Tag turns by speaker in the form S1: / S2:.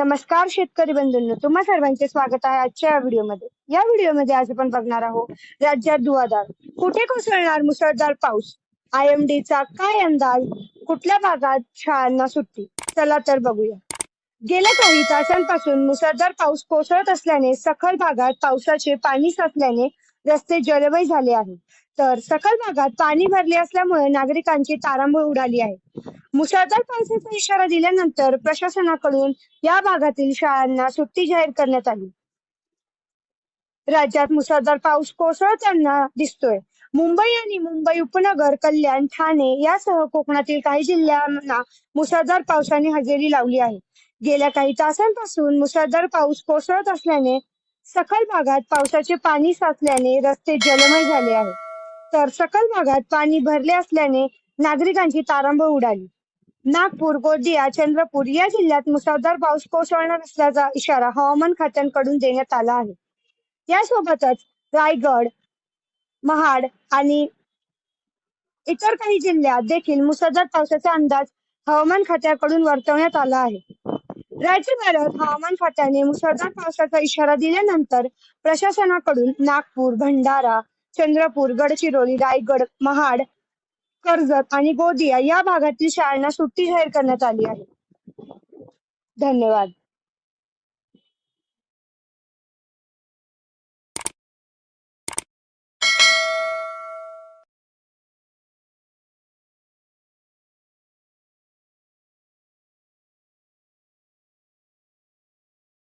S1: नमस्कार शेतकरी बंधूंनो तुम्हा सर्वांचे स्वागत आहे आजच्या या व्हिडिओमध्ये. या व्हिडिओमध्ये आज आपण बघणार आहोत राज्यात धुवाधार. कुठे कोसळणार मुसळधार पाऊस? IMD चा काय अंदाज? कुठल्या भागात शाळांना सुट्टी? चला तर बघूया. गेल्या काही तासांपासून मुसळधार पाऊस कोसळत असल्याने सखल भागात पावसाचे पाणी साचल्याने रस्ते जलमय झाले आहे तर सखल भागात पाणी भरले असल्यामुळे नागरिकांची तारांबळ उडाली आहे. मुसळधार पावसाचा इशारा दिल्यानंतर प्रशासनाकडून या भागातील शाळांना सुट्टी जाहीर करण्यात आली. राज्यात मुसळधार पाऊस कोसळताना दिसतोय. मुंबई आणि मुंबई उपनगर कल्याण ठाणे यासह कोकणातील काही जिल्ह्यांना मुसळधार पावसाने हजेरी लावली आहे. गेल्या काही तासांपासून मुसळधार पाऊस कोसळत असल्याने सखल भागात पावसाचे पाणी साचल्याने रस्ते जलमय झाले आहे तर सखल भागात पाणी भरले असल्याने नागरिकांची तारांबळ उडाली. नागपूर गोंदिया चंद्रपूर या जिल्ह्यात मुसळधार पाऊस कोसळणार असल्याचा इशारा हवामान खात्याकडून देण्यात आला आहे. यासोबतच रायगड महाड आणि इतर काही जिल्ह्यात देखील मुसळधार पावसाचा अंदाज हवामान खात्याकडून वर्तवण्यात आला आहे. राज्यभरात हवामान खात्याने मुसळधार पावसाचा इशारा दिल्यानंतर प्रशासनाकडून नागपूर भंडारा चंद्रपूर गडचिरोली रायगड महाड कर्जत आणि गोंदिया या भागातील शाळांना सुट्टी जाहीर करण्यात आली आहे. धन्यवाद.